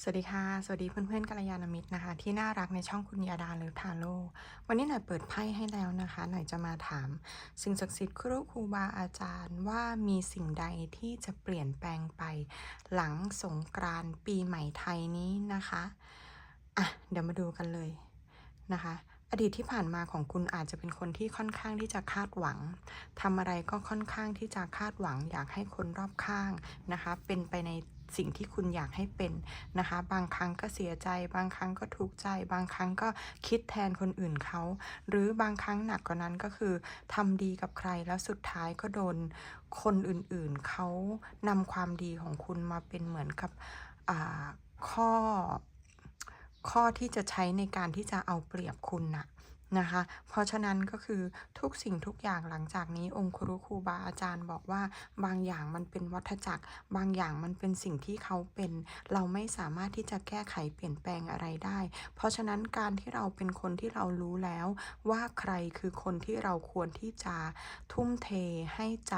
สวัสดีค่ะ สวัสดีเพื่อนๆกัลยาณมิตรนะคะ ที่น่ารักในช่องคุณยาดาหรือทาโร่วันนี้หน่อยเปิดไพ่ให้แล้วนะคะ หน่อยจะมาถาม สิ่งศักดิ์สิทธิ์ครูครูบาอาจารย์ว่ามีสิ่งใดที่จะเปลี่ยนแปลงไป หลังสงกรานต์ปีใหม่ไทยนี้นะคะอะเดี๋ยวมาดูกันเลยนะคะอดีตที่ผ่านมาของคุณอาจจะเป็นคนที่ค่อนข้างที่จะคาดหวังทำอะไรก็ค่อนข้างที่จะคาดหวัง อยากให้คนรอบข้างนะคะ เป็นไปใน สิ่งที่คุณอยากให้เป็นนะคะ บางครั้งก็เสียใจ บางครั้งก็ทุกข์ใจ บางครั้งก็คิดแทนคนอื่นเขา หรือบางครั้งหนักกว่านั้นก็คือทำดีกับใครแล้วสุดท้ายก็โดนคนอื่นๆเขานำความดีของคุณมาเป็นเหมือนกับอ่าข้อข้อที่จะใช้ในการที่จะเอาเปรียบคุณนะ นะคะ เพราะฉะนั้นก็คือทุกสิ่งทุกอย่างหลังจากนี้องค์ครูครูบาอาจารย์บอกว่า บางอย่างมันเป็นวัฏจักร บางอย่างมันเป็นสิ่งที่เขาเป็น เราไม่สามารถที่จะแก้ไขเปลี่ยนแปลงอะไรได้ เพราะฉะนั้นการที่เราเป็นคนที่เรารู้แล้วว่าใครคือคนที่เราควรที่จะทุ่มเทให้ใจ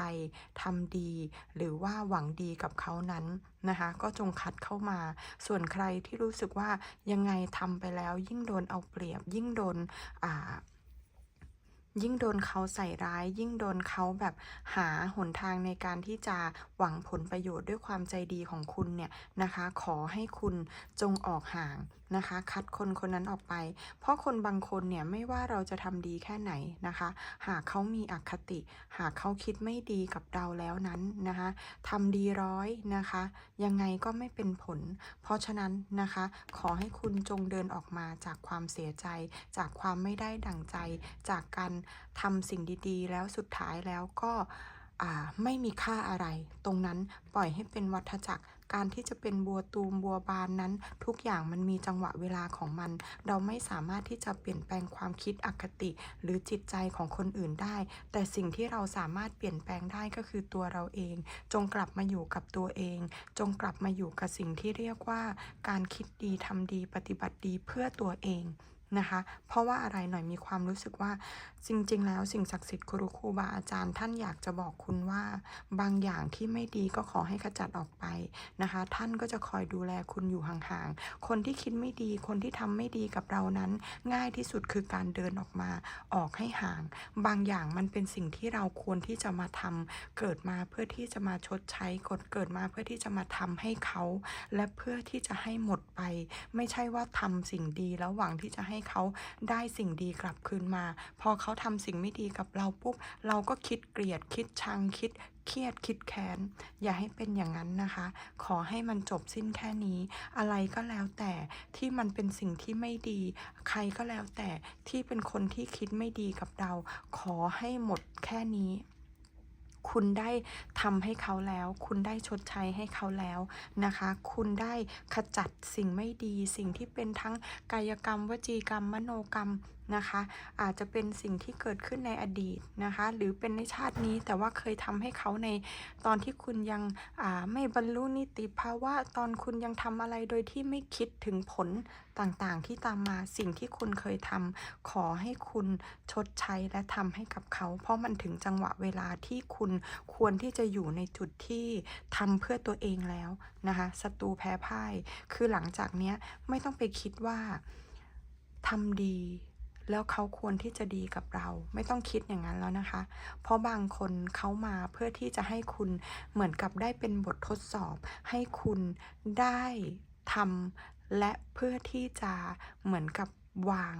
ทำดี หรือว่าหวังดีกับเขานั้นนะคะ ก็จงคัดเข้ามา ส่วนใครที่รู้สึกว่ายังไงทำไปแล้วยิ่งโดนเอาเปรียบ ยิ่งโดนอ่ายิ่งโดนเขาใส่ร้าย ยิ่งโดนเขาแบบหาหนทางในการที่จะหวังผลประโยชน์ด้วยความใจดีของคุณเนี่ยนะคะ ขอให้คุณจงออกห่าง นะคะ คัดคนคนนั้นออกไป เพราะคนบางคนเนี่ยไม่ว่าเราจะทำดีแค่ไหนนะคะ หากเขามีอคติ หากเขาคิดไม่ดีกับเราแล้วนั้นนะคะทำดีร้อยนะคะ ยังไงก็ไม่เป็นผล เพราะฉะนั้นนะคะ ขอให้คุณจงเดินออกมาจากความเสียใจ จากความไม่ได้ดั่งใจ จากการทำสิ่งดีๆ แล้วสุดท้ายแล้วก็ไม่มีค่าอะไร ตรงนั้นปล่อยให้เป็นวัฏจักร การที่จะเป็นบัวตูมบัวบานนั้น ทุกอย่างมันมีจังหวะเวลาของมัน เราไม่สามารถที่จะเปลี่ยนแปลงความคิดอคติ หรือจิตใจของคนอื่นได้ แต่สิ่งที่เราสามารถเปลี่ยนแปลงได้ก็คือตัวเราเอง จงกลับมาอยู่กับตัวเอง จงกลับมาอยู่กับสิ่งที่เรียกว่า การคิดดีทำดีปฏิบัติดีเพื่อตัวเอง นะคะ เพราะว่าอะไรหน่อยมีความรู้สึกว่าจริง ๆ แล้วสิ่งศักดิ์สิทธิ์ครูครูบาอาจารย์ ท่านอยากจะบอกคุณว่า บางอย่างที่ไม่ดีก็ขอให้ขจัดออกไปนะคะ ท่านก็จะคอยดูแลคุณอยู่ห่างๆ คนที่คิดไม่ดีคนที่ทำไม่ดีกับเรานั้น ง่ายที่สุดคือการเดินออกมาออกให้ห่าง บางอย่างมันเป็นสิ่งที่เราควรที่จะมาทำเกิดมาเพื่อที่จะมาชดใช้กฎเกิดมาเพื่อที่จะมาทำให้เขา และเพื่อที่จะให้หมดไป ไม่ใช่ว่าทำสิ่งดีแล้วหวังที่จะให้เขาได้สิ่งดีกลับคืนมา พอเขาทำสิ่งไม่ดีกับเราปุ๊บ เราก็คิดเกลียดคิดชังคิดเครียดคิดแค้น อย่าให้เป็นอย่างนั้นนะคะ ขอให้มันจบสิ้นแค่นี้ อะไรก็แล้วแต่ที่มันเป็นสิ่งที่ไม่ดี ใครก็แล้วแต่ที่เป็นคนที่คิดไม่ดีกับเรา ขอให้หมดแค่นี้ คุณได้ทำให้เขาแล้ว คุณได้ชดใช้ให้เขาแล้วนะคะ คุณได้ขจัดสิ่งไม่ดี สิ่งที่เป็นทั้งกายกรรม วจีกรรม มโนกรรม นะคะ อาจจะเป็นสิ่งที่เกิดขึ้นในอดีตนะคะ หรือเป็นในชาตินี้แต่ว่าเคยทำให้เขาในตอนที่คุณยังไม่บรรลุนิติภาวะตอนคุณยังทำอะไรโดยที่ไม่คิดถึงผลต่างๆ ที่ตามมาสิ่งที่คุณเคยทำขอให้คุณชดใช้และทำให้กับเขา เพราะมันถึงจังหวะเวลาที่คุณควรที่จะอยู่ในจุดที่ทำเพื่อตัวเองแล้วนะคะศัตรูแพ้พ่าย คือหลังจากเนี้ยไม่ต้องไปคิดว่าทำดี แล้วเขาควรที่จะดีกับเรา ไม่ต้องคิดอย่างนั้นแล้วนะคะ เพราะบางคนเขามาเพื่อที่จะให้คุณเหมือนกับได้เป็นบททดสอบ ให้คุณได้ทำและเพื่อที่จะเหมือนกับวาง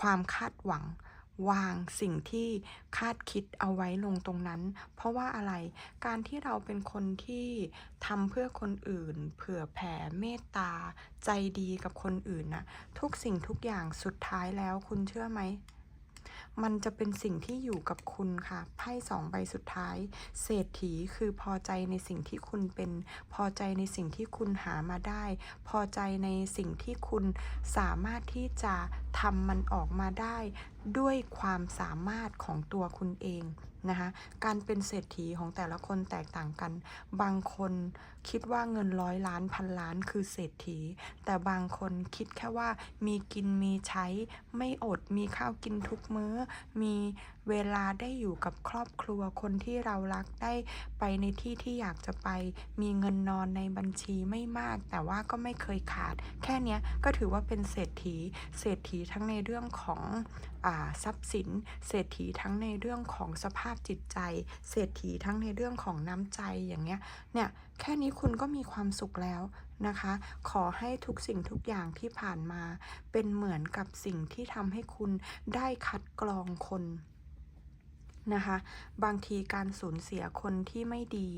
ความคาดหวัง วางสิ่งที่คาดคิดเอาไว้ลงตรงนั้น เพราะว่าอะไรการที่เราเป็นคนที่ทำเพื่อคนอื่น เผื่อแผ่เมตตา ใจดีกับคนอื่นนะทุกสิ่งทุกอย่างสุดท้ายแล้วคุณเชื่อไหม มันจะเป็นสิ่งที่อยู่กับคุณค่ะไพ่สองใบสุดท้าย เศรษฐีคือพอใจในสิ่งที่คุณเป็น พอใจในสิ่งที่คุณหามาได้ พอใจในสิ่งที่คุณสามารถที่จะทำมันออกมาได้ ด้วยความสามารถของตัวคุณเอง นะคะการเป็นเศรษฐีของแต่ละคนแตกต่างกัน บางคนคิดว่าเงินร้อยล้านพันล้านคือเศรษฐี แต่บางคนคิดแค่ว่ามีกินมีใช้ ไม่อดมีข้าวกินทุกมื้อ มีเวลาได้อยู่กับครอบครัวคนที่เรารักได้ไปในที่ที่อยากจะไป มีเงินนอนในบัญชีไม่มาก แต่ว่าก็ไม่เคยขาด แค่นี้ก็ถือว่าเป็นเศรษฐี เศรษฐีทั้งในเรื่องของอทรัพย์สิน เศรษฐีทั้งในเรื่องของสภาพจิตใจ เศรษฐีทั้งในเรื่องของน้ำใจอย่างเงี้ยเนี่ยแค่นี้คุณก็มีความสุขแล้วนะคะ ขอให้ทุกสิ่งทุกอย่างที่ผ่านมา เป็นเหมือนกับสิ่งที่ทำให้คุณได้คัดกรองคนนะคะบางทีการสูญเสียคนที่ไม่ดี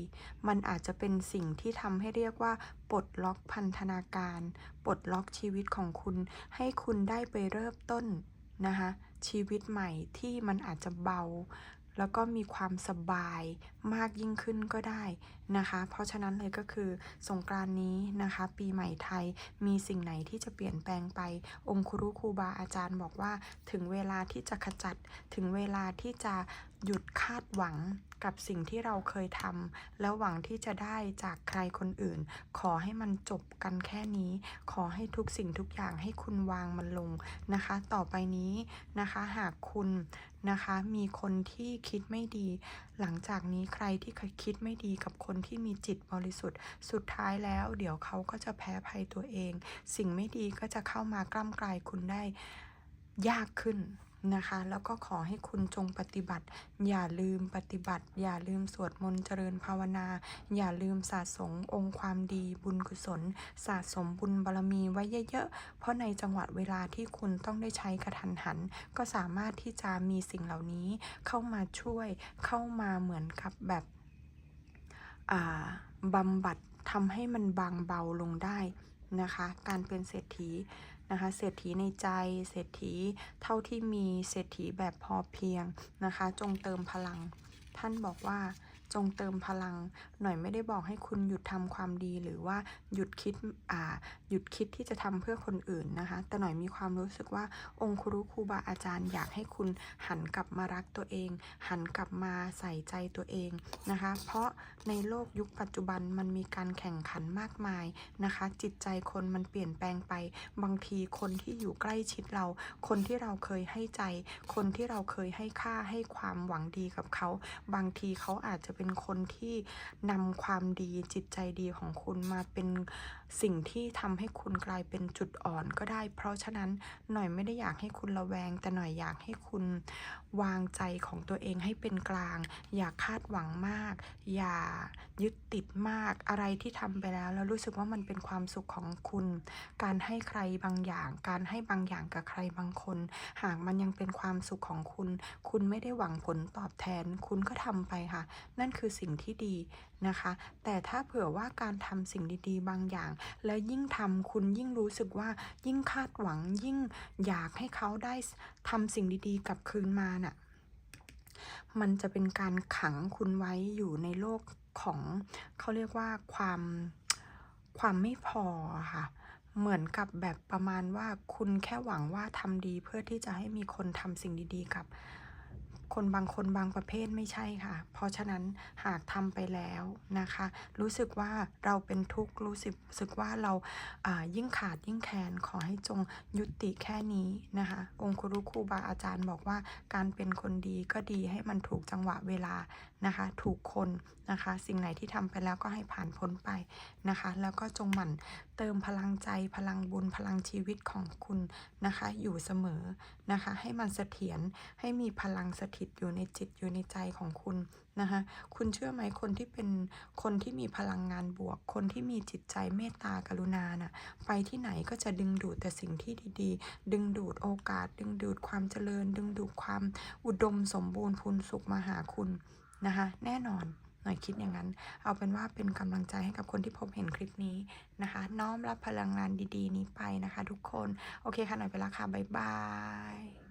มันอาจจะเป็นสิ่งที่ทำให้เรียกว่าปลดล็อกพันธนาการปลดล็อกชีวิตของคุณ ให้คุณได้ไปเริ่มต้นนะคะชีวิตใหม่ที่มันอาจจะเบา แล้วก็มีความสบายมากยิ่งขึ้นก็ได้นะคะ เพราะฉะนั้นเลยก็คือสงกรานนี้นะคะ ปีใหม่ไทยมีสิ่งไหนที่จะเปลี่ยนแปลงไป องค์ครูครูบาอาจารย์บอกว่าถึงเวลาที่จะขจัดถึงเวลาที่จะหยุดคาดหวังกับสิ่งที่เราเคยทำแล้วหวังที่จะได้จากใครคนอื่น ขอให้มันจบกันแค่นี้ ขอให้ทุกสิ่งทุกอย่างให้คุณวางมันลงนะคะ ต่อไปนี้นะคะหากคุณนะคะมีคนที่คิดไม่ดี หลังจากนี้ใครที่คิดไม่ดีกับคนที่มีจิตบริสุทธิ์ สุดท้ายแล้ว เดี๋ยวเขาก็จะแพ้ภัยตัวเอง สิ่งไม่ดีก็จะเข้ามากล้ำกลายคุณได้ยากขึ้นนะคะ แล้วก็ขอให้คุณจงปฏิบัติ อย่าลืมปฏิบัติ อย่าลืมสวดมนต์เจริญภาวนา อย่าลืมสะสมองค์ความดีบุญกุศล สะสมบุญบารมีไว้เยอะๆ เพราะในจังหวะเวลาที่คุณต้องได้ใช้กระทันหัน ก็สามารถที่จะมีสิ่งเหล่านี้เข้ามาช่วยเข้ามาเหมือนกับแบบ บำบัดทำให้มันบางเบาลงได้นะคะ การเป็นเศรษฐีนะคะ เศรษฐีในใจ เศรษฐีเท่าที่มี เศรษฐีแบบพอเพียงนะคะ จงเติมพลัง ท่านบอกว่า จงเติมพลัง หน่อยไม่ได้บอกให้คุณหยุดทำความดีหรือว่าหยุดคิดอ่าหยุดคิดที่จะทำเพื่อคนอื่นนะคะ แต่หน่อยมีความรู้สึกว่าองค์ครูครูบาอาจารย์อยากให้คุณหันกลับมารักตัวเอง หันกลับมาใส่ใจตัวเองนะคะ เพราะในโลกยุคปัจจุบันมันมีการแข่งขันมากมายนะคะ จิตใจคนมันเปลี่ยนแปลงไป บางทีคนที่อยู่ใกล้ชิดเรา คนที่เราเคยให้ใจ คนที่เราเคยให้ค่าให้ความหวังดีกับเขา บางทีเขาอาจจะเป็นป็นคนที่นำความดีจิตใจดีของคุณมาเป็นสิ่งที่ทำให้คุณกลายเป็นจุดอ่อนก็ได้ เพราะฉะนั้นหน่อยไม่ได้อยากให้คุณระแวง แต่หน่อยอยากให้คุณวางใจของตัวเองให้เป็นกลาง อย่าคาดหวังมาก อย่ายึดติดมากอะไรที่ทำไปแล้ว แล้วรู้สึกว่ามันเป็นความสุขของคุณ การให้ใครบางอย่าง การให้บางอย่างกับใครบางคน หากมันยังเป็นความสุขของคุณ คุณไม่ได้หวังผลตอบแทน คุณก็ทำไปค่ะ นั่นคือสิ่งที่ดีนะคะ แต่ถ้าเผื่อว่าการทำสิ่งดี ๆ บางอย่างแล้วยิ่งทำคุณยิ่งรู้สึกว่ายิ่งคาดหวังยิ่งอยากให้เขาได้ทำสิ่งดีๆกลับคืนมาน่ะมันจะเป็นการขังคุณไว้อยู่ในโลกของเขาเรียกว่าความความไม่พอค่ะ เหมือนกับแบบประมาณว่าคุณแค่หวังว่าทำดีเพื่อที่จะให้มีคนทำสิ่งดีๆกับ คนบางคนบางประเภทไม่ใช่ค่ะ เพราะฉะนั้นหากทำไปแล้วนะคะ รู้สึกว่าเราเป็นทุกข์รู้สึกสึกว่าเราายิ่งขาดยิ่งแคลนขอให้จงยุติแค่นี้นะคะ องครูครูบาอาจารย์บอกว่าการเป็นคนดีก็ดีให้มันถูกจังหวะเวลานะคะ ถูกคนนะคะ สิ่งไหนที่ทำไปแล้วก็ให้ผ่านพ้นไปนะคะ แล้วก็จงหมั่น เติมพลังใจพลังบุญพลังชีวิตของคุณนะคะ อยู่เสมอนะคะ ให้มันเสถียรให้มีพลังสถิตอยู่ในจิตอยู่ในใจของคุณนะคะคุณเชื่อไหมคนที่เป็นคนที่มีพลังงานบวก คนที่มีจิตใจเมตตากรุณาน่ะไปที่ไหนก็จะดึงดูดแต่สิ่งที่ดีๆ ดึงดูดโอกาส ดึงดูดความเจริญ ดึงดูดความอุดมสมบูรณ์พูนสุขมาหาคุณนะคะแน่นอน หน่อยคิดอย่างนั้น เอาเป็นว่าเป็นกำลังใจให้กับคนที่พบเห็นคลิปนี้นะคะ น้อมรับพลังงานดี ๆ นี้ไปนะคะ ทุกคน โอเคค่ะหน่อยไปละค่ะบ๊ายบาย